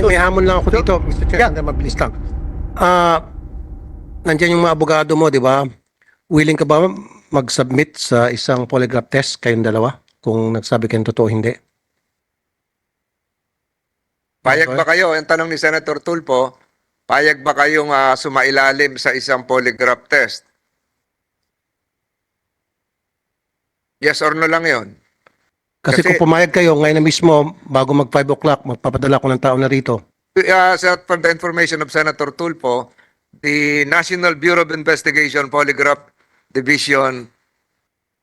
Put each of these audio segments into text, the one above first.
may, may hamon lang ako dito, Mr. Chair, yeah. mabilis lang. Ah, nandiyan yung mga abogado mo, di ba? Willing ka ba mag-submit sa isang polygraph test kayong dalawa? Kung nagsabi kayong totoo hindi? Payag ba kayo? Ang tanong ni Senator Tulfo, payag ba kayong ah, sumailalim sa isang polygraph test? Yes or no lang yon. Kasi, Kasi- kung pumayag kayo ngayon na mismo, bago mag 5 o'clock, magpapadala ko ng tao na rito. Uh, sa- for the information of Senator Tulfo, the National Bureau of Investigation Polygraph Division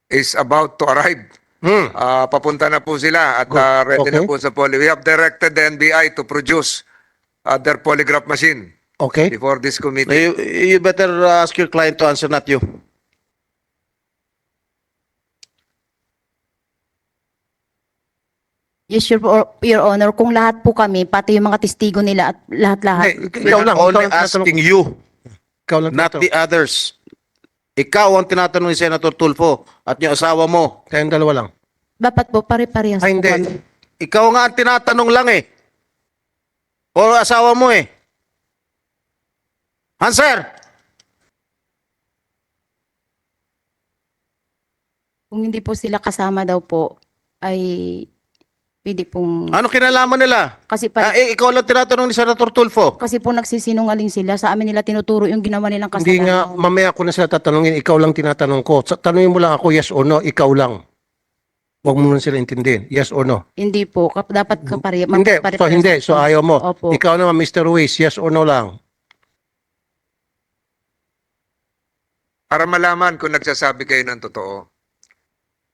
is about to arrive. Hmm. Ah, papunta na po sila at Good. ah, ready na Okay. po sa poly. We have directed the NBI to produce ah, their polygraph machine Okay? before this committee. You, you better uh, ask your client to answer, not you. Yes, your, your Honor, kung lahat po kami, pati yung mga testigo nila at lahat-lahat. Hey, We ikaw lang. only ikaw lang asking you, Ikaw lang not tinatanong. the others. Ikaw ang tinatanong ni Senator Tulfo at yung asawa mo. Kayong dalawa lang. Dapat po, pare-parehas Ay, po hindi. kami. Ikaw nga ang tinatanong lang eh. O asawa mo eh. Answer! Kung hindi po sila kasama daw po, ay pwede pong... Ano kinalaman nila? Kasi, Ah, pa, eh, ikaw lang tinatanong ni Senator Tulfo. kasi po nagsisinungaling sila. Sa amin nila tinuturo yung ginawa nilang kasalanan. Hindi nga, mamaya ko na sila tatanungin, ikaw lang tinatanong ko. Sa- Tanungin mo lang ako, yes or no, ikaw lang. Huwag mo nun sila intindihin, yes or no. Hindi po. Kap- Dapat kapare, Hindi, so hindi, so ayaw mo. Opo. Ikaw naman, Mr. Ruiz, yes or no lang. Para malaman kung nagsasabi kayo ng totoo.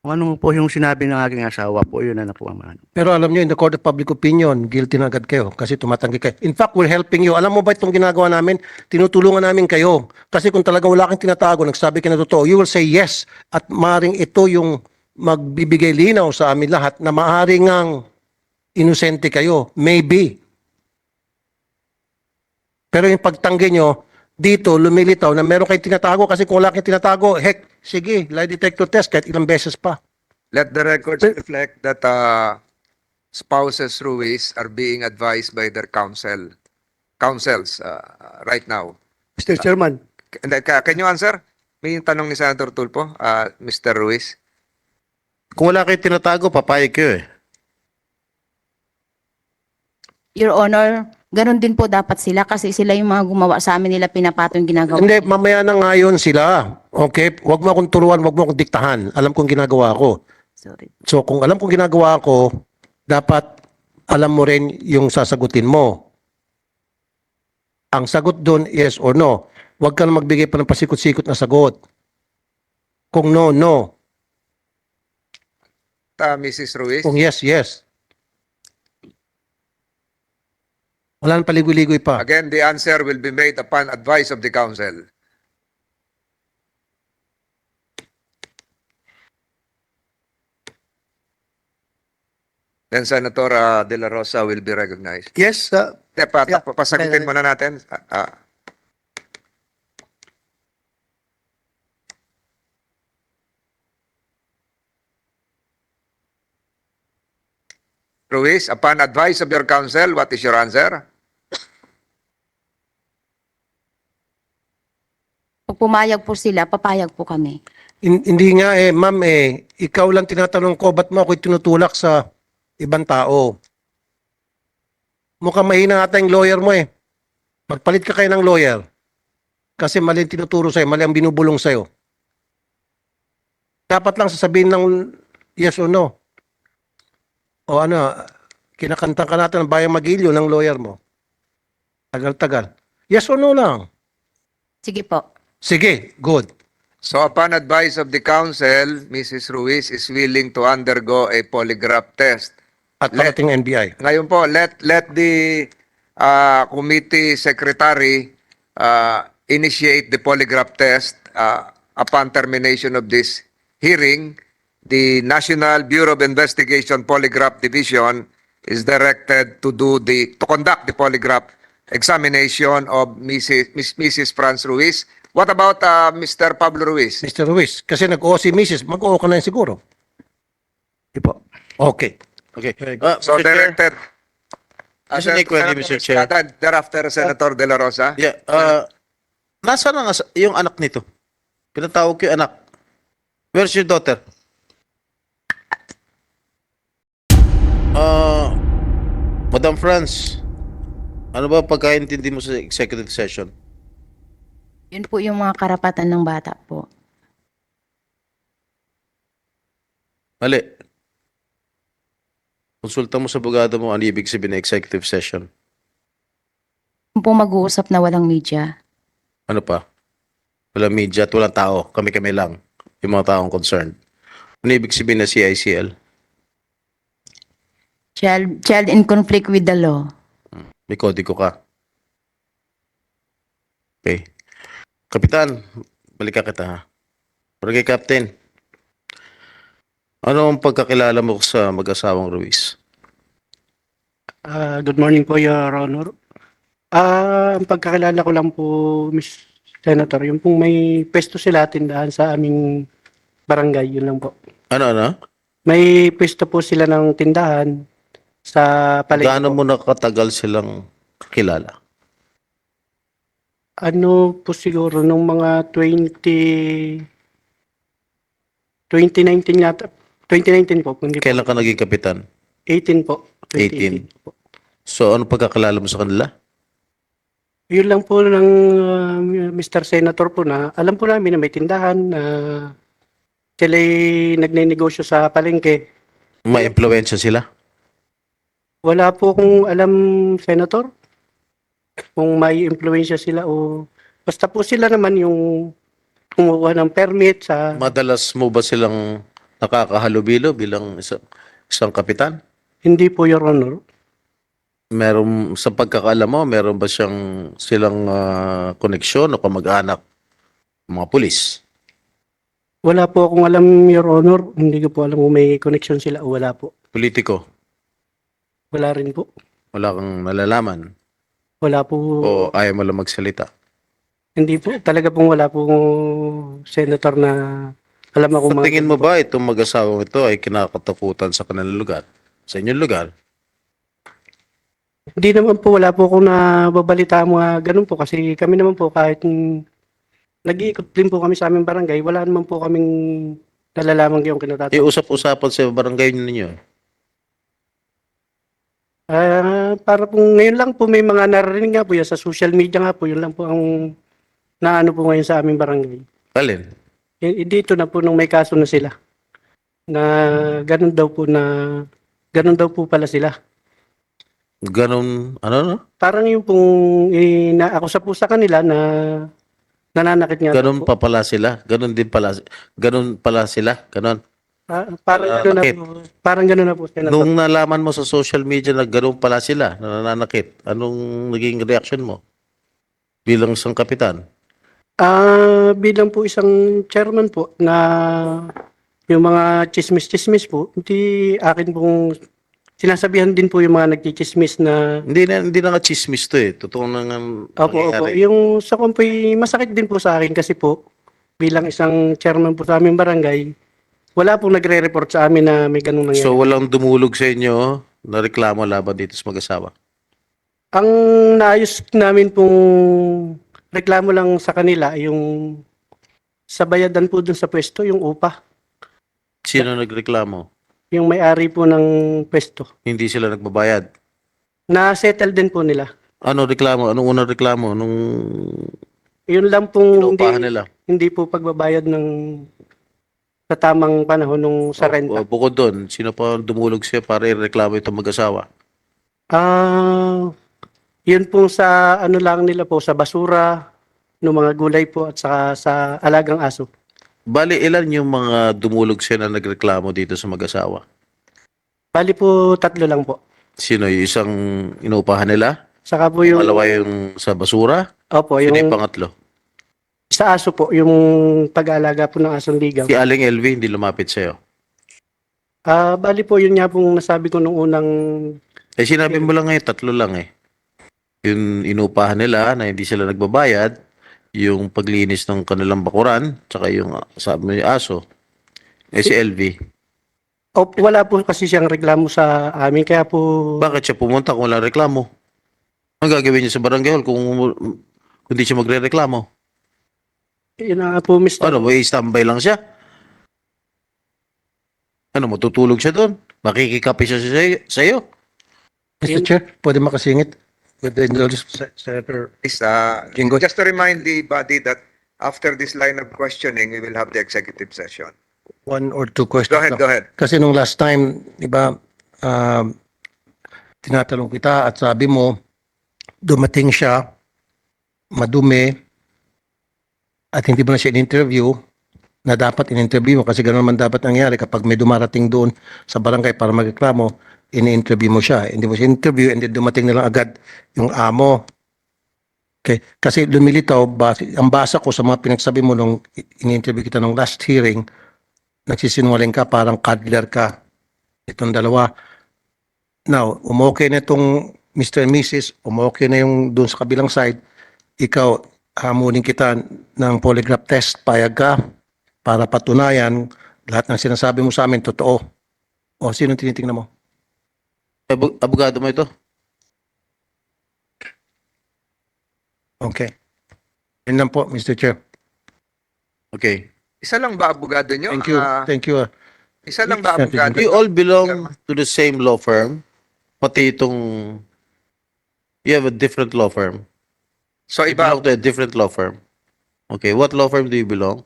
Ano po yung sinabi ng aking asawa po, yun na po ang ano. Pero alam nyo, in the court of public opinion, guilty na agad kayo kasi tumatanggi kayo. In fact, we're helping you. Alam mo ba itong ginagawa namin? Tinutulungan namin kayo. Kasi kung talagang wala kang tinatago, nagsabi ka na totoo, you will say yes. At maaaring ito yung magbibigay linaw sa amin lahat na maaaring ang inosente kayo. Maybe. Pero yung pagtanggi nyo, dito lumilitaw na meron kayong tinatago kasi kung wala kayong tinatago, heck, sige, lie detector test kahit ilang beses pa. Let the records reflect that uh, spouses Ruiz are being advised by their counsel, counsels uh, right now. Mr. Chairman, Can, can you answer? May tanong ni Senator Tulfo, uh, Mr. Ruiz. Kung wala kayo tinatago, papayag kayo eh. Your Honor, ganun din po dapat sila kasi sila yung mga gumawa sa amin nila pinapato yung ginagawa. Hindi, mamaya na ngayon sila. Okay? Huwag mo akong turuan, huwag mo akong diktahan. Alam kong ginagawa ko. Sorry. So kung alam kong ginagawa ko, dapat alam mo rin yung sasagutin mo. Ang sagot doon, yes or no. Huwag ka na magbigay pa ng pasikot-sikot na sagot. Kung no, no. Uh, Mrs. Ruiz. Kung yes, yes. Paligoy-ligoy pa. Again, the answer will be made upon advice of the council. Then Senator uh, De La Rosa will be recognized. yes, uh, Te, pa, Yeah. pa- pasagutin muna natin. Ah, ah. Ruiz, upon advice of your counsel, what is your answer? Pag pumayag po sila, papayag po kami. Hin- Hindi nga eh, ma'am eh, ikaw lang tinatanong ko, ba't mo ako tinutulak sa ibang tao? Mukhang mahina ata yung lawyer mo eh. Magpalit ka kayo ng lawyer. Kasi mali ang tinuturo sa'yo, mali ang binubulong sa'yo. Dapat lang sasabihin ng yes or no. O ano, kinakanta ka natin ng bayang magilyo ng lawyer mo. Tagal-tagal. Yes or no lang. Sige po. Sige, good. So upon advice of the counsel, Mrs. Ruiz is willing to undergo a polygraph test. At Let- parating NBI. Ngayon po, let let the uh, committee secretary uh, initiate the polygraph test uh, upon termination of this hearing. The National Bureau of Investigation Polygraph Division is directed to do the to conduct the polygraph examination of Mrs. Miss- Mrs. Franz Ruiz. What about uh, Mr. Pablo Ruiz? Mr. Ruiz, kasi nag-oo si Mrs. Mag-oo ka na yun siguro. Di po. Okay. Okay. Uh, So Mr. Chair, directed Uh, ready, Mr. Chair. Estrada, Thereafter, Senator De La Rosa. Yeah, uh, nasaan ang asa- yung anak nito? Pinatawag ko yung anak. Where's your daughter? Uh, Madam France, ano ba pagkaintindi mo sa executive session? Yun po yung mga karapatan ng bata po. Mali. Konsulta mo sa abogado mo ano ibig sabihin ng executive session. Yung po mag-uusap na walang media. Ano pa? Walang media at walang tao. Kami-kami lang. Yung mga taong concerned. Ano ibig sabihin na CICL? Child, child in conflict with the law. May kodigo ka. Okay. Kapitan, balikan kita ha. Barangay Captain. Ano ang pagkakilala mo sa mag-asawang Ruiz? Ah, good morning po, Your Honor. Ah, ang pagkakilala ko lang po, Miss Senator, yung pong may pwesto sila tindahan sa aming barangay, yun lang po. Ano, ano? May pwesto po sila ng tindahan sa palengke. Gaano po. mo nakatagal silang kakilala? Ano po siguro, nung mga 20... 2019 yata. 2019 po, hindi po. Kailan ka naging kapitan? 18 po. 18. 2018 po. So, ano pagkakilala mo sa kanila? Yun lang po ng uh, Mr. Senator po na alam po namin na may tindahan na sila nagne-negosyo sa palengke. May impluensya sila? Wala po akong alam, Senator, kung may impluensya sila o basta po sila naman yung kumuha ng permit sa Madalas mo ba silang nakakahalubilo bilang isang, isang kapitan? hindi po your honor. Meron sa pagkakaalam mo, meron ba siyang silang ah, koneksyon o kamag-anak mga pulis? Wala po akong alam your honor. Hindi ko po alam kung may connection sila o wala po. Politiko? Wala rin po. Wala kang nalalaman? Wala po. O ayaw mo lang magsalita? Hindi po. Talaga pong wala pong senator na alam ako Sa tingin mo ba itong mag-asawang ito ay kinakatakutan sa kanilang lugar? Sa inyong lugar? Hindi naman po, wala po akong nababalita mga ganun po kasi kami naman po kahit nag-iikot din po kami sa aming barangay, wala naman po kaming nalalaman yung kinatatakot. Eh, usap-usapan sa barangay ninyo. Ah, para po ngayon lang po may mga narinig nga po yan sa social media nga po, yun lang po ang naano po ngayon sa aming barangay. Alin? Eh, dito na po nung may kaso na sila. Na ganun daw po na ganun daw po pala sila. Ganon, ano no? Parang yung pong eh, na ako sa po sa kanila na nananakit nga daw Ganon po. pa pala sila. Ganon din pala. Ganon pala sila. Ganon. Ah, parang Ah, gano'n na po. Parang gano'n na po. Senator. Nung nalaman mo sa social media na ganon pala sila, na nananakit, anong naging reaction mo? Bilang isang kapitan. Ah, bilang po isang chairman po na yung mga chismis-chismis po, hindi akin pong sinasabihan din po yung mga nagchichismis na Hindi na, hindi na nga chismis to eh. Totoo na nga Opo, opo. nangyayari. Yung sa kumpoy, masakit din po sa akin kasi po, bilang isang chairman po sa aming barangay, wala pong nagre-report sa amin na may ganung nangyari. So walang dumulog sa inyo na reklamo laban dito sa mag-asawa? Ang naayos namin pong reklamo lang sa kanila, yung sa bayadan po dun sa pwesto, yung upa. Sino nagreklamo? Yung may-ari po ng pwesto. Hindi sila nagbabayad. Na-settle din po nila. Ano reklamo? Anong unang reklamo? Nung Yun lang pong hindi, inuupahan nila? hindi po pagbabayad ng sa tamang panahon nung sa renta. O, bukod doon, sino pa dumulog siya para ireklamo itong mag-asawa? Ah, yun po sa ano lang nila po sa basura ng mga gulay po at saka sa alagang aso. Bali, ilan yung mga dumulog siya na nagreklamo dito sa mag-asawa? Bali po tatlo lang po. Sino yung isang inuupahan nila? Saka po yung Malawa yung sa basura? Opo, Sino yung yung pangatlo? Sa aso po, yung pag-aalaga po ng asong ligaw. Si Aling LV hindi lumapit sa'yo. Ah, bali po yun nga pong nasabi ko nung unang Eh, sinabi mo lang ngayon, tatlo lang eh. Yung inupahan nila na hindi sila nagbabayad, yung paglinis ng kanilang bakuran, tsaka yung ah, sabi mo yung aso, eh si LV. O, wala po kasi siyang reklamo sa amin, kaya po, Bakit siya pumunta kung walang reklamo? Ang gagawin niya sa barangay hall kung, kung hindi siya magre-reklamo? Yun na nga po, Mr. Ano, may standby lang siya? Ano, matutulog siya doon? Makikikape siya sa, sa iyo? Mr. Chair, pwede makasingit with the indulgence of Se- Senator Is, uh, just to remind the body that after this line of questioning, we will have the executive session. one or two questions. Go ahead, lang. go ahead. Kasi nung last time, di ba, um, tinatanong kita at sabi mo, dumating siya, madumi, at hindi mo na siya in-interview, na dapat in-interview mo kasi ganoon man dapat nangyari kapag may dumarating doon sa barangay para magreklamo, in-interview mo siya. Hindi mo siya interview and then dumating na lang agad yung amo. Okay. Kasi lumilitaw, base, ang basa ko sa mga pinagsabi mo nung in-interview kita nung last hearing, nagsisinungaling ka, parang cuddler ka. Itong dalawa. Now, umokay na itong Mr. and Mrs., umokay na yung doon sa kabilang side, ikaw, hamunin kita ng polygraph test, payag ka, para patunayan lahat ng sinasabi mo sa amin, totoo. O, sino tinitingnan mo? Ab- abogado mo ito? Okay. Yun lang po, Mr. Chair. Okay. Isa lang ba abogado nyo? Thank you. Ah, Thank you. ah. isa lang ba abogado? You all belong to the same law firm? Pati itong... You have a different law firm? So You iba, belong to a different law firm? Okay, what law firm do you belong?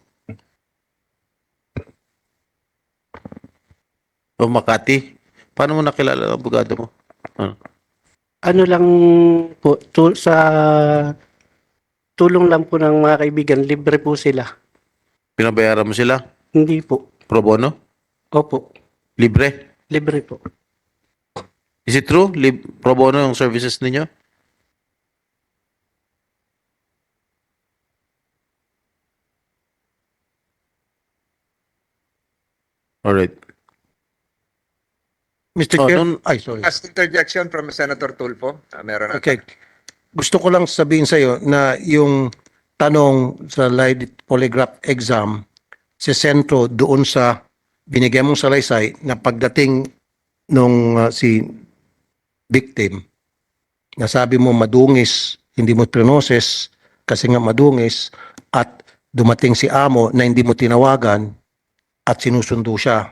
O Makati? Paano mo nakilala ang abogado mo? ano lang po, tu- sa tulong lang po ng mga kaibigan, libre po sila. Pinabayaran mo sila? Hindi po. Pro bono? Opo, Libre? libre po. Is it true? Lib pro bono yung services ninyo? Alright. Mr. Oh, Chair. don't- Ay, sorry. last interjection from Senator Tulfo. Ah, meron na. Okay. Gusto ko lang sabihin sa iyo na yung tanong sa lie polygraph exam si sentro doon sa binigyan mong salaysay na pagdating nung uh, si victim nasabi mo madungis, hindi mo prinoses kasi nga madungis at dumating si amo na hindi mo tinawagan at sinusundo siya.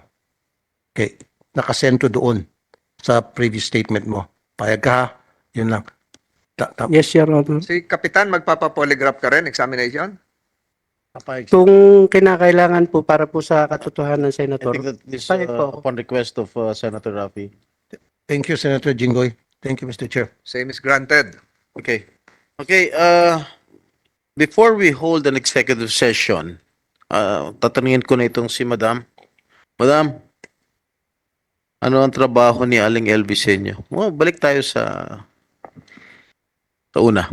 Okay. Nakasentro doon sa previous statement mo. Payag ka ha? Yun lang. Ta- ta- Yes, Your Honor. Si Kapitan, magpapa-polygraph ka rin, examination? papayag Kung kinakailangan po para po sa katotohanan, I Senator. think that this Bakit uh, po? upon request of uh, Senator Rafi. Thank you, Senator Jinggoy. Thank you, Mr. Chair. Same is granted. Okay. Okay, uh, before we hold an executive session, uh, tatanungin ko na itong si Madam. Madam, ano ang trabaho ni Aling LB sa inyo? Well, balik tayo sa sa una.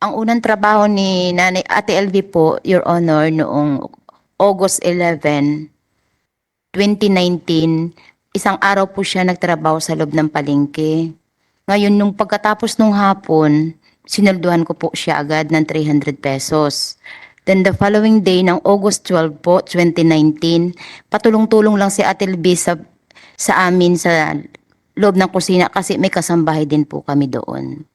Ang unang trabaho ni Nanay Ate LV po, Your Honor, noong August 11, 2019, isang araw po siya nagtrabaho sa loob ng palengke. Ngayon, nung pagkatapos nung hapon, sinalduhan ko po siya agad ng 300 pesos. Then the following day, ng August 12 po, 2019, patulong-tulong lang si Ate LV sa, sa amin sa loob ng kusina kasi may kasambahay din po kami doon.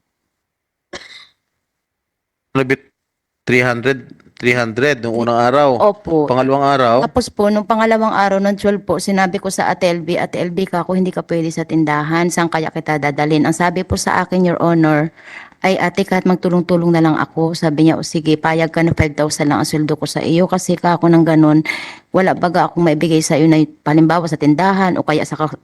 Nabit 300, 300 nung unang araw. Opo. Pangalawang araw, Tapos po, nung pangalawang araw ng 12 po, sinabi ko sa Ate LB, Ate LB ka ako, hindi ka pwede sa tindahan, saan kaya kita dadalhin? Ang sabi po sa akin, Your Honor, ay ate kahit magtulong-tulong na lang ako. Sabi niya, o sige, payag ka na 5,000 lang ang sweldo ko sa iyo kasi ka ako ng ganun. Wala baga akong maibigay sa iyo na palimbawa sa tindahan o kaya sa ka-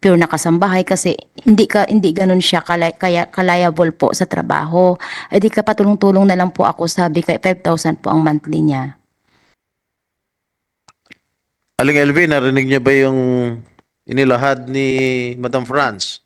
pure na kasambahay kasi hindi ka hindi ganun siya kala, kaya kalayable po sa trabaho. Ay di ka patulong-tulong na lang po ako, sabi kay 5,000 po ang monthly niya. Aling LB, narinig niya ba yung inilahad ni Madam France?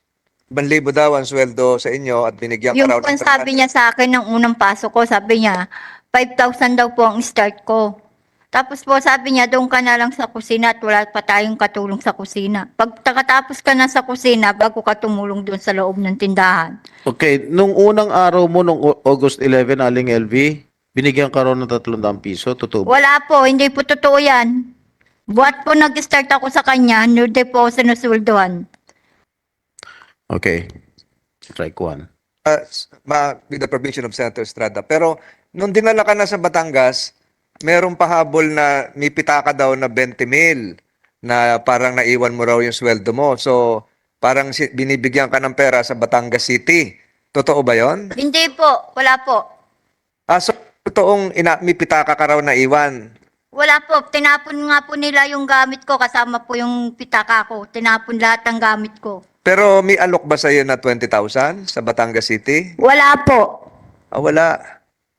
Banlibo daw ang sweldo sa inyo at binigyan ka Yung raw po ng ang sabi niya sa akin ng unang pasok ko, sabi niya, 5,000 daw po ang start ko. Tapos po sabi niya, doon ka na lang sa kusina at wala pa tayong katulong sa kusina. Pag takatapos ka na sa kusina, bago ka tumulong doon sa loob ng tindahan. Okay, nung unang araw mo, nung Au- August 11, Aling LV, binigyan ka raw ng 300 piso, totoo ba? Wala po, hindi po totoo yan. Buat po nag-start ako sa kanya, no day po ako sinusulduhan. Okay. Strike one. Uh, ma, with the permission of Senator Estrada. Pero nung dinala ka na sa Batangas, merong pahabol na may pitaka daw na 20 mil na parang naiwan mo raw yung sweldo mo. So, parang si- binibigyan ka ng pera sa Batangas City. Totoo ba yon? Hindi po, wala po. Ah, so, totoong ina, may pitaka ka raw na iwan. Wala po, tinapon nga po nila yung gamit ko kasama po yung pitaka ko. Tinapon lahat ng gamit ko. Pero may alok ba sa'yo na 20,000 sa Batangas City? Wala po. Ah, wala.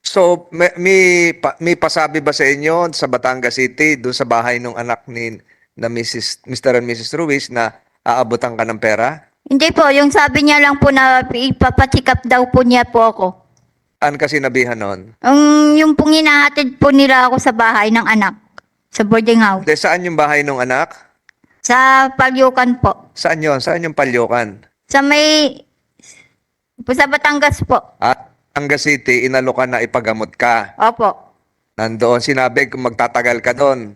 So, may, may, pa- may pasabi ba sa inyo sa Batangas City, doon sa bahay ng anak ni na Mrs. Mr. and Mrs. Ruiz na aabutan ka ng pera? Hindi po, yung sabi niya lang po na ipapacheck up daw po niya po ako. An kasi nabihan nun? Ang yung pong hinahatid po nila ako sa bahay ng anak. Sa boarding house. De, saan yung bahay ng anak? Sa Palyukan po. Saan yon? Saan yung palyokan? Sa may... Po sa Batangas po. At Batangas City, inalokan na ipagamot ka. Opo. Nandoon, sinabi kung magtatagal ka doon.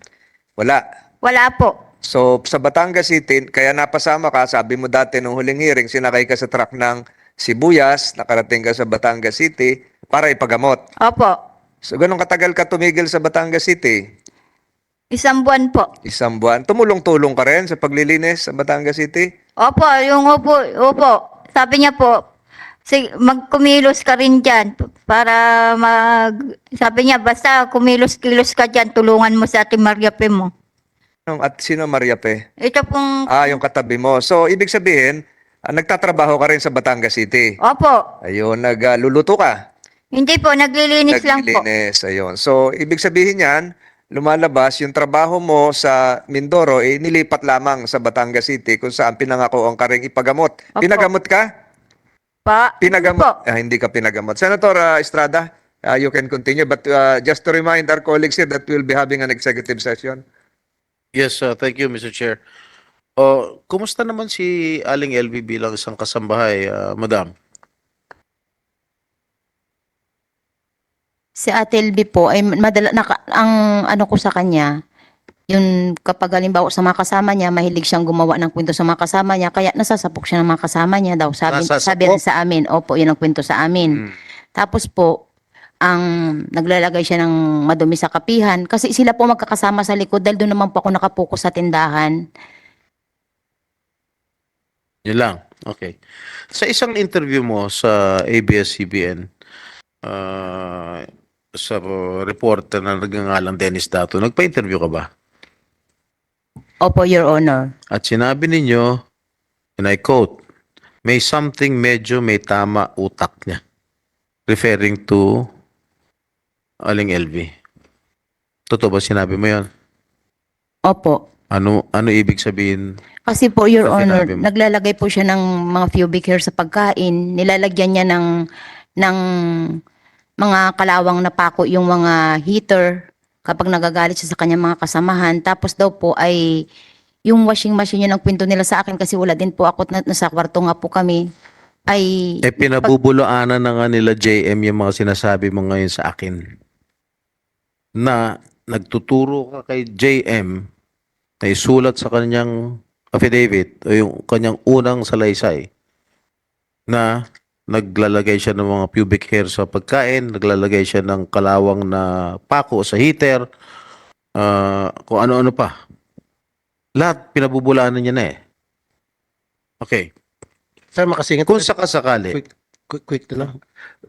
Wala. Wala po. So, sa Batangas City, kaya napasama ka, sabi mo dati nung huling hearing, sinakay ka sa truck ng Sibuyas, nakarating ka sa Batangas City para ipagamot. Opo. So, ganun katagal ka tumigil sa Batangas City? Isang buwan po. Isang buwan. Tumulong-tulong ka rin sa paglilinis sa Batangas City? Opo, yung opo, opo. Sabi niya po, sig- magkumilos ka rin dyan para mag... Sabi niya, basta kumilos-kilos ka dyan, tulungan mo sa ating Maria Pe mo. At sino Maria Pe? Ito pong... Ah, yung katabi mo. So, ibig sabihin, ah, nagtatrabaho ka rin sa Batangas City. Opo. Ayun, nagluluto ka. Hindi po, naglilinis lang po. Naglilinis, ayun. So, ibig sabihin yan, lumalabas yung trabaho mo sa Mindoro, eh, nilipat lamang sa Batangas City kung saan pinangako ang karing ipagamot. Opo. Pinagamot ka? Pa, Pinagamot? Po. Ah, hindi ka pinagamot. Senator ah, Estrada, ah, you can continue. But ah, just to remind our colleagues here that we'll be having an executive session. Yes, uh, thank you, Mr. Chair. Oh, kumusta naman si Aling LV bilang isang kasambahay, uh, Madam? Si Ate LB po ay madala naka, ang ano ko sa kanya yung kapag halimbawa sa mga kasama niya mahilig siyang gumawa ng kwento sa mga kasama niya kaya nasasapok siya ng mga kasama niya daw sabi Nasasapok? sabi rin sa amin opo yun ang kwento sa amin tapos po ang naglalagay siya ng madumi sa kapihan kasi sila po magkakasama sa likod dahil doon naman po ako nakapokus sa tindahan Yun lang. Okay. Sa isang interview mo sa ABS-CBN, uh, sa reporter na nagngangalang Dennis Dato, nagpa-interview ka ba? opo your honor At sinabi ninyo, and I quote, may something medyo may tama utak niya. Referring to Aling LV. Totoo ba sinabi mo yon? opo Ano ano ibig sabihin? Kasi po, Your Sa Honor, sinabi mo. naglalagay po siya ng mga pubic hair sa pagkain. Nilalagyan niya ng, ng mga kalawang na pako yung mga heater kapag nagagalit siya sa kanyang mga kasamahan. Tapos daw po ay yung washing machine yun ang kwento nila sa akin kasi wala din po ako na, nasa kwarto nga po kami ay Eh pinabubulaanan na nga nila JM yung mga sinasabi mo ngayon sa akin. Na nagtuturo ka kay JM na isulat sa kanyang affidavit o yung kanyang unang salaysay na naglalagay siya ng mga pubic hair sa pagkain, naglalagay siya ng kalawang na pako sa heater, ah, kung ano-ano pa. Lahat pinabubulaanan niya na eh. Okay. Sir, makasingit. Kung sakasakali, quick, quick, quick na lang.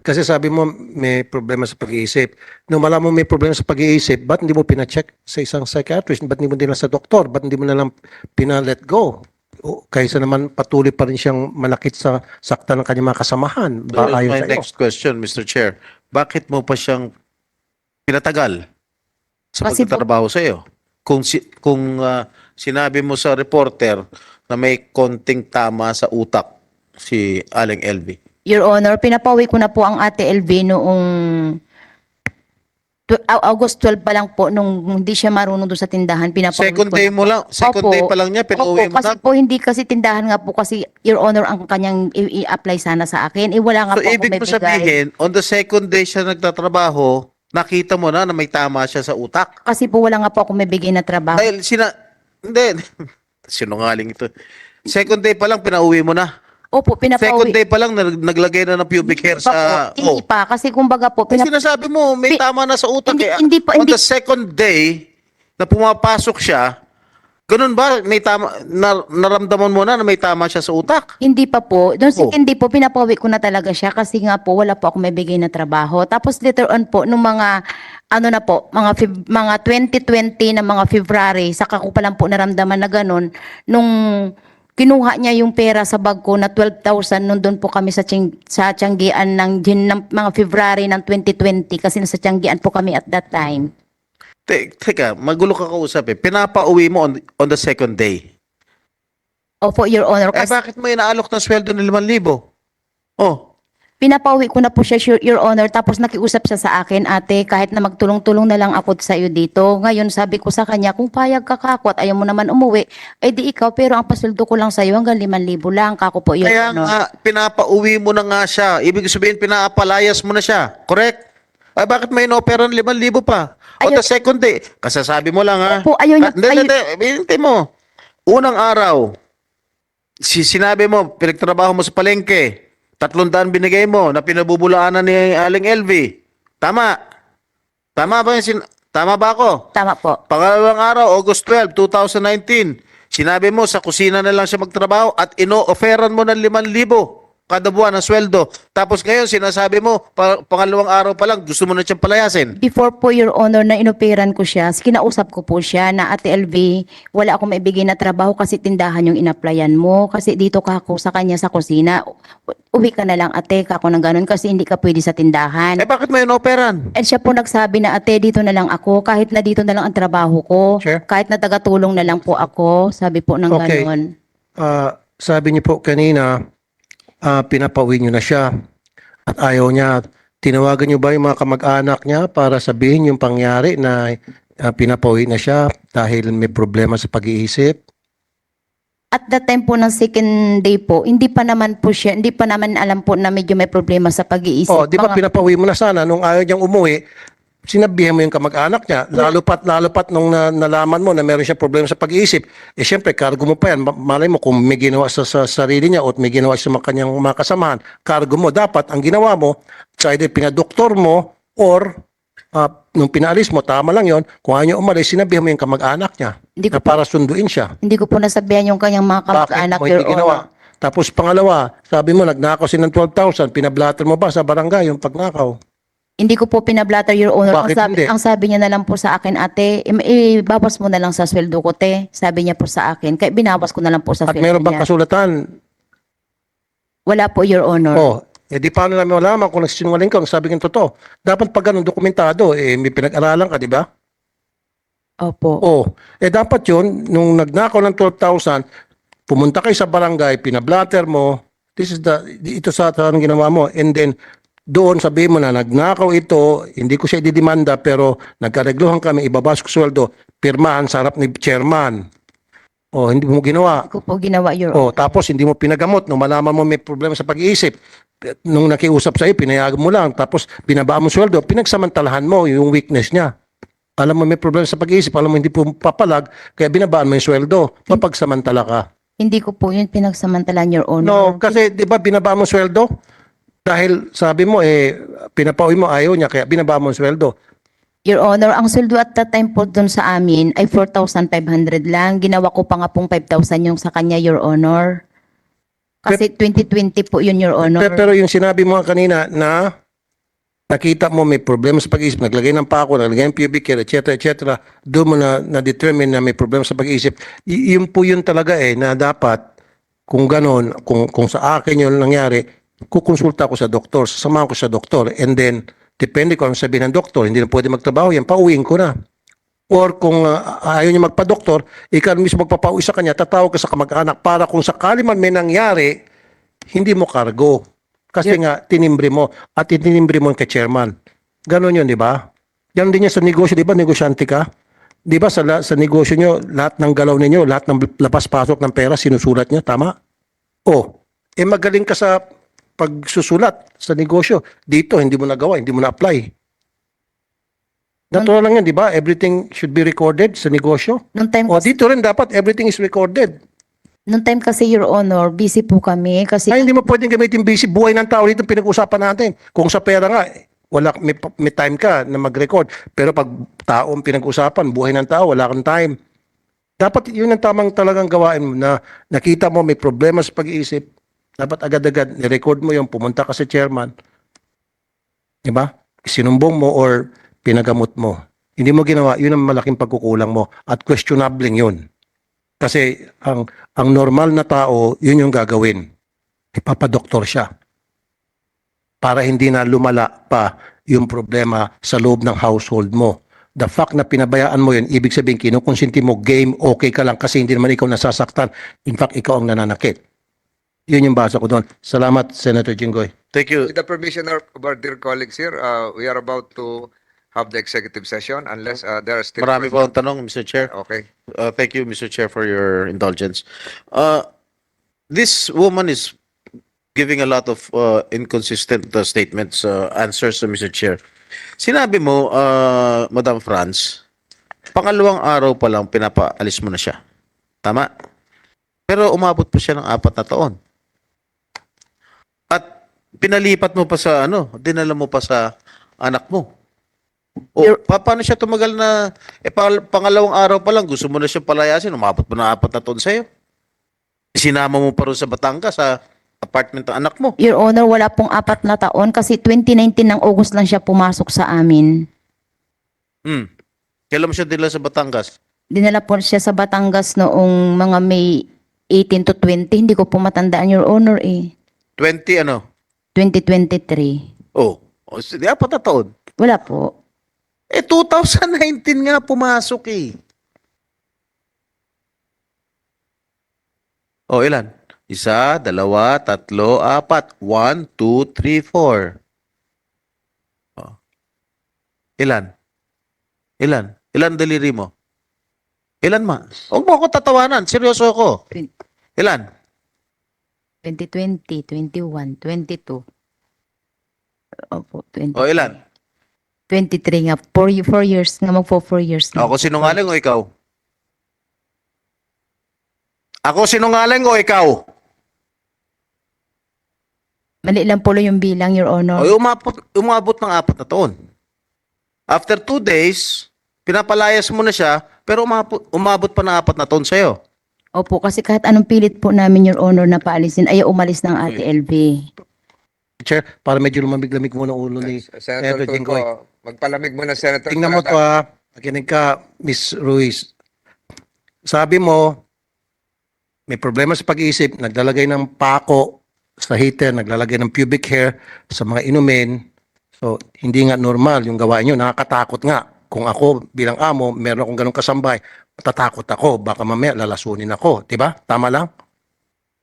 Kasi sabi mo may problema sa pag-iisip. Nung malaman mo may problema sa pag-iisip, ba't hindi mo pina-check sa isang psychiatrist? Ba't hindi mo din sa doktor? Ba't hindi mo na lang pina-let go? Kaysa naman patuloy pa rin siyang malakit sa sakta ng kanyang mga kasamahan. Ba, Well, ayon my sa iyo. next question, Mr. Chair. Bakit mo pa siyang pinatagal sa Kasi po- pagtatrabaho sa iyo? Kung, si, kung ah, sinabi mo sa reporter na may konting tama sa utak si Aling LV. Your Honor, pinapawi ko na po ang Ate LV noong August 12 pa lang po nung hindi siya marunong doon sa tindahan. Pinapawi Second ko day na mo lang, second Opo. day pa lang niya, pinauwi Opo, mo kasi na. po hindi kasi tindahan nga po kasi Your Honor ang kanyang i- i-apply sana sa akin. Eh wala nga So, po ibig may mo bigay. sabihin, on the second day siya nagtatrabaho, nakita mo na na may tama siya sa utak. Kasi po wala nga po ako may bigay na trabaho. Dahil sina... Hindi. Sinungaling ito. Second day pa lang, pinauwi mo na. Opo, Second pinapauwi. day pa lang, nag- naglagay na ng pubic hair sa... po, hindi Oh. pa. Kasi kumbaga po, Kasi pinap- sinasabi mo, may Pi- tama na sa utak. Hindi- eh. hindi pa- On hindi- the second day, na pumapasok siya, ganun ba? May tama, nar- naramdaman mo na na may tama siya sa utak? Hindi pa po. Doon Oh. second day po, pinapauwi ko na talaga siya kasi nga po, wala po ako may bigay na trabaho. Tapos later on po, nung mga, ano na po, mga, Feb- mga 2020 na mga February, saka ko pa lang po naramdaman na ganun, nung kinuha niya yung pera sa bag ko na 12,000 nung doon po kami sa, Ching, sa Tianggian ng, ng mga February ng 2020 kasi nasa Tianggian po kami at that time. Te- teka, magulo ka kausap eh. Pinapauwi mo on, on the second day. Opo, Your Honor. Eh Kasi bakit mo inaalok ng sweldo ng 5,000? Oh, pinapauwi ko na po siya, Your- Your Honor. Tapos nakiusap siya sa akin, ate, kahit na magtulong-tulong na lang ako sa iyo dito. Ngayon, sabi ko sa kanya, kung payag ka kako at ayaw mo naman umuwi, ay di ikaw, pero ang pasuldo ko lang sa iyo hanggang 5,000 lang. Kako po, Your kaya Honor. nga, pinapauwi mo na nga siya. Ibig sabihin, pinaapalayas mo na siya. Correct? Ay, bakit may inopera ng 5,000 pa? Ayaw- the second day, kasasabi mo lang ha? Opo, ayaw niya- Ah, Hindi, hindi, mo. Unang araw, si sinabi mo, pinagtrabaho mo sa palengke, tatlong daan binigay mo na pinabubulaanan ni Aling LV. Tama. Tama ba yun? Sin- Tama ba ako? Tama po. Pangalawang araw, August 12, 2019, sinabi mo sa kusina na lang siya magtrabaho at ino-offeran mo ng 5,000 kada buwan ng sweldo. Tapos ngayon, sinasabi mo, pa- pangalawang araw pa lang, gusto mo na siyang palayasin. Before po, Your Honor, na inoperan ko siya, kinausap ko po siya na Ate LV, wala akong maibigay na trabaho kasi tindahan yung inaplayan mo. Kasi dito ka ako sa kanya sa kusina. U- Uwi ka na lang, ate, kako ng ganun kasi hindi ka pwede sa tindahan. Eh bakit mo ino-offeran? And siya po nagsabi na, ate, dito na lang ako. Kahit na dito na lang ang trabaho ko. Sure. Kahit na tagatulong na lang po ako. Sabi po ng Okay. ganun. Ah, sabi niyo po kanina, ah, pinapauwi niyo na siya at ayaw niya. Tinawagan niyo ba yung mga kamag-anak niya para sabihin yung pangyari na ah, pinapauwi na siya dahil may problema sa pag-iisip? At that time po ng second day po, hindi pa naman po siya, hindi pa naman alam po na medyo may problema sa pag-iisip. Oh, di ba Mga- pinapauwi mo na sana nung ayaw niyang umuwi, sinabihan mo yung kamag-anak niya, lalo pat lalo pat nung na, nalaman mo na meron siya problema sa pag-iisip, eh syempre cargo mo pa yan. Ma- Malay mo kung may ginawa sa, sa sarili niya o may ginawa sa mga kanyang mga kasamahan, cargo mo dapat ang ginawa mo, sa either pinadoktor mo or ah, nung pinaalis mo, tama lang yon kung ayaw niya umalis, sinabihan mo yung kamag-anak niya Hindi na ko po, para sunduin siya. hindi ko po nasabihan yung kanyang mga kamag-anak, Bakit mo Your hindi ginawa? Honor. Tapos pangalawa, sabi mo nagnakaw siya ng 12,000, pinablatter mo ba sa barangay yung pagnakaw? Hindi ko po pinablatter, Your Honor. Ang Bakit sabi, hindi? ang sabi niya na lang po sa akin, ate, i- ibawas mo na lang sa sweldo ko, te. Sabi niya po sa akin. Kaya binawas ko na lang po sa At sweldo meron bang niya. kasulatan Wala po, Your Honor. Oh, eh di paano namin malaman kung nagsinungaling ka, kung sabi ng totoo. Dapat pag ganun dokumentado, eh may pinag-aralan ka, di ba? Opo. Oh, eh dapat yun, nung nagnakaw ng 12,000, pumunta kayo sa barangay, pinablatter mo, this is the, ito sa ang ginawa mo, and then doon sabihin mo na nagnakaw ito, hindi ko siya ididimanda pero nagkaregluhan kami, ibabas ko sweldo, pirmahan sa harap ni chairman. Oh, hindi mo ginawa. Hindi ko po ginawa, Your Honor. Oh, tapos hindi mo pinagamot nung malaman mo may problema sa pag-iisip. Nung nakiusap sa iyo, pinayagan mo lang. Tapos binabaan mo sweldo, pinagsamantalahan mo yung weakness niya. Alam mo may problema sa pag-iisip, alam mo hindi po papalag, kaya binabaan mo yung sweldo. Mapagsamantala ka. Hindi ko po yun pinagsamantalan, Your No, Honor. kasi di ba binabaan mo sweldo? Dahil sabi mo, eh, pinapauwi mo, ayaw niya, kaya binabaan mo yung sweldo. Your Honor, ang sweldo at that time po dun sa amin ay 4,500 lang. Ginawa ko pa nga pong 5,000 yung sa kanya, Your Honor. Kasi 2020 po yun, Your Honor. Pero, pero yung sinabi mo kanina na nakita mo may problema sa pag-iisip, naglagay ng pako, naglagay ng pubic hair, etc., etc., doon mo na, na-determine na may problema sa pag-iisip. Y- yun po yun talaga eh, na dapat, kung ganon, kung, kung sa akin yun nangyari, kukonsulta ko sa doktor, sasamahan ko sa doktor, and then, depende kung ano sabihin ng doktor, hindi na pwede magtrabaho yan, pauwiin ko na. Or kung uh, ayaw niya magpa-doktor, ikaw mismo magpapauwi sa kanya, tatawag ka sa kamag-anak para kung sakali man may nangyari, hindi mo kargo. Kasi nga, tinimbre mo at itinimbre mo kay chairman. Ganon yun, di ba? Yan din yan sa negosyo, di ba? Negosyante ka. Di ba sa, sa negosyo nyo, lahat ng galaw ninyo, lahat ng labas-pasok ng pera, sinusulat nyo, tama? O, eh magaling ka sa pagsusulat sa negosyo. Dito, hindi mo nagawa, hindi mo na-apply. Natural lang yan, di ba? Everything should be recorded sa negosyo. Nung time, O dito rin dapat everything is recorded. nung time kasi, Your Honor, busy po kami kasi Ay, hindi mo pwedeng gamitin busy. Buhay ng tao dito pinag-usapan natin. Kung sa pera nga, wala, may, may time ka na mag-record. Pero pag taong pinag-usapan, buhay ng tao, wala kang time. Dapat yun ang tamang talagang gawain mo na nakita mo may problema sa pag-iisip. Dapat agad-agad, ni-record mo yung pumunta ka sa chairman. Di ba? Sinumbong mo or pinagamot mo. Hindi mo ginawa, yun ang malaking pagkukulang mo. At questionable yun. Kasi ang ang normal na tao, yun yung gagawin. Ipapadoktor siya. Para hindi na lumala pa yung problema sa loob ng household mo. The fact na pinabayaan mo yun, ibig sabihin, kinukonsinti mo, game, okay ka lang kasi hindi naman ikaw nasasaktan. In fact, ikaw ang nananakit. Yun yung basa ko doon. Salamat, Senator Jinggoy. Thank you. With the permission of our dear colleagues here, uh, we are about to have the executive session unless uh, there are still... Marami po ang tanong, Mr. Chair. Okay. Uh, thank you, Mr. Chair, for your indulgence. Uh, this woman is giving a lot of uh, inconsistent uh, statements, uh, answers to Mr. Chair. Sinabi mo, uh, Madam Franz, pangalawang araw pa lang pinapaalis mo na siya. Tama? Pero umabot pa siya ng apat na taon. At pinalipat mo pa sa ano, dinala mo pa sa anak mo. O, Your- pa- paano siya tumagal na, eh, pang- pangalawang araw pa lang, gusto mo na siya palayasin, umabot pa ng apat na taon sa'yo. Sinama mo pa rin sa Batangas, sa apartment ng anak mo. Your Honor, wala pong apat na taon kasi 2019 ng August lang siya pumasok sa amin. Hmm. Kailan mo siya dila sa Batangas? Dinala po siya sa Batangas noong mga May 18 to 20. Hindi ko po matandaan, Your Honor, eh. 20 ano? 2023. Oh, oh di apat na taon. Wala po. Eh, 2019 nga pumasok eh. Oh, ilan? Isa, dalawa, tatlo, apat. One, two, three, four. Oh. Ilan? Ilan? Ilan daliri mo? Ilan ma? Huwag mo ako tatawanan. Seryoso ako. Ilan? 2020, 21, 22. Opo, 20. O ilan? 23 nga. 4 four years nga. Magpo 4 years na. Ako sinungaling o ikaw? Ako sinungaling o ikaw? Mali lang po yung bilang, Your Honor. O umabot, umabot ng apat na taon. After two days, pinapalayas mo na siya, pero umabot, umabot pa ng apat na taon sa'yo. Opo, kasi kahit anong pilit po namin, Your Honor, na paalisin, ayaw umalis ng Ate LV. Chair, para medyo lumamig-lamig muna ulo ni Senator Senator Jinggoy. Tulfo, magpalamig muna, Senator. Tingnan mo to Estrada. ha. Makinig ka, Miss Ruiz. Sabi mo, may problema sa pag-iisip, naglalagay ng pako sa heater, naglalagay ng pubic hair sa mga inumin. So, hindi nga normal yung gawain nyo. Nakakatakot nga. Kung ako bilang amo, meron akong ganong kasambay, matatakot ako. Baka mamaya lalasunin ako. Diba? Tama lang?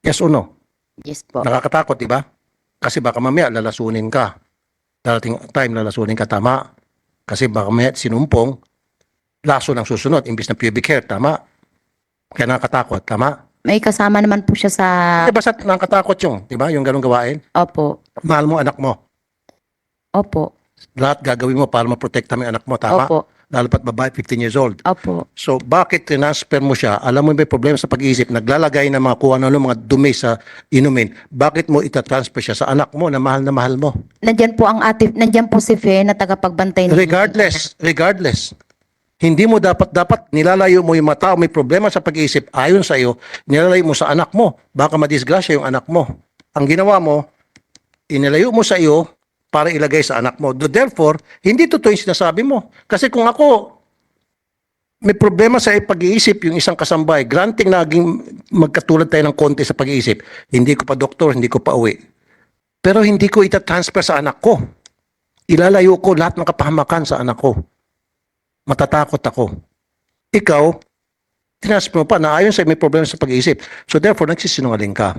Yes or no? Yes po. Nakakatakot, di ba? Kasi baka mamaya lalasunin ka. Darating time lalasunin ka, tama. Kasi baka mamaya sinumpong, laso ng susunod, imbis na pubic hair, tama. Kaya nakakatakot, tama. May kasama naman po siya sa... Eh, basta nakakatakot yung, di ba? Yung ganong gawain. Opo. Mahal mo anak mo. Opo. Lahat gagawin mo para maprotekta mo yung anak mo, tama? Opo. Lalo pat babae, 15 years old. Opo. So, bakit transfer mo siya? Alam mo may problema sa pag-iisip, naglalagay ng mga kung ano mga dumi sa inumin. Bakit mo itatransfer siya sa anak mo na mahal na mahal mo? Nandyan po ang ate, nandyan po si Fe na tagapagbantay ng- Regardless, regardless. Hindi mo dapat dapat nilalayo mo yung mga tao may problema sa pag-iisip ayon sa iyo, nilalayo mo sa anak mo. Baka madisgrasya yung anak mo. Ang ginawa mo, inilayo mo sa iyo para ilagay sa anak mo. Therefore, hindi totoo yung sinasabi mo. Kasi kung ako may problema sa pag-iisip yung isang kasambay, granting naging magkatulad tayo ng konti sa pag-iisip, hindi ko pa doktor, hindi ko pa uwi. Pero hindi ko itatransfer sa anak ko. Ilalayo ko lahat ng kapahamakan sa anak ko matatakot ako. Ikaw, tinasp mo pa na ayon sa may problema sa pag-iisip. So therefore, nagsisinungaling ka.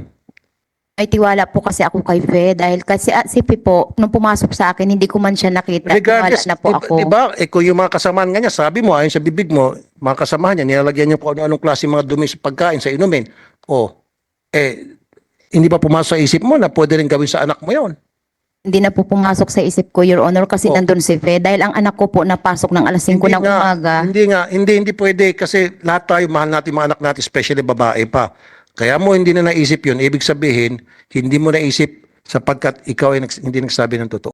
Ay tiwala po kasi ako kay Fe dahil kasi at si Fe po, nung pumasok sa akin, hindi ko man siya nakita. Regardless, na po di, ako. Diba, eh, kung yung mga kasamaan nga niya, sabi mo, ayon sa bibig mo, mga kasamahan niya, nilalagyan niya kung ano-anong klase mga dumi sa pagkain, sa inumin. O, eh, hindi ba pumasok sa isip mo na pwede rin gawin sa anak mo yon? hindi na po pumasok sa isip ko, Your Honor, kasi oh. nandun si Fe. Dahil ang anak ko po napasok ng alas 5 ng umaga. Hindi nga, hindi, hindi pwede kasi lahat tayo mahal natin mga anak natin, especially babae pa. Kaya mo hindi na naisip yun, ibig sabihin, hindi mo naisip sapagkat ikaw ay nags- hindi nagsabi ng totoo.